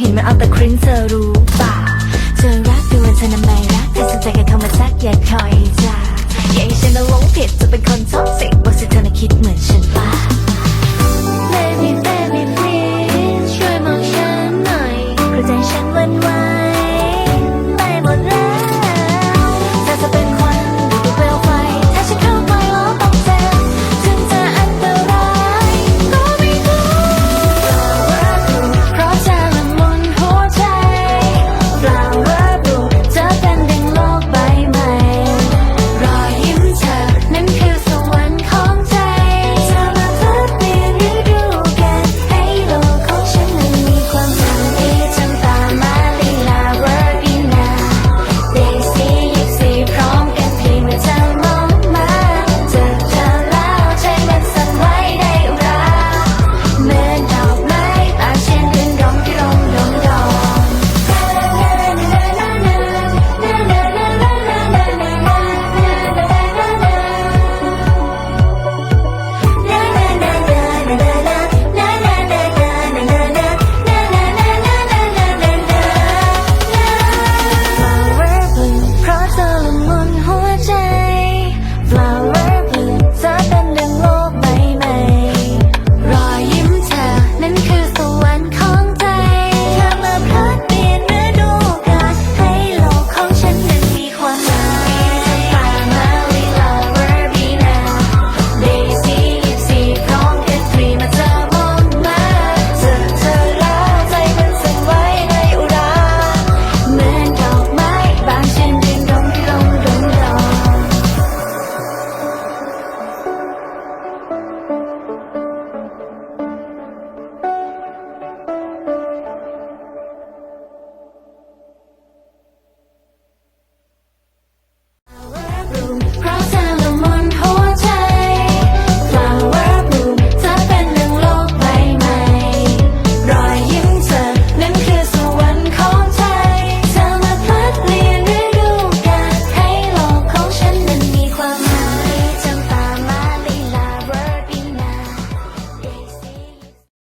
เห็นมันเอาแต่คริ้นเธอรู้ป่าเธอรักดูวันเธอทำไมรักแต่สนใจแค่เข้ามาสักอย่าคอยจ้าอย่าให้ฉันนั้นหลงผิดจะเป็นคนท็อกซิก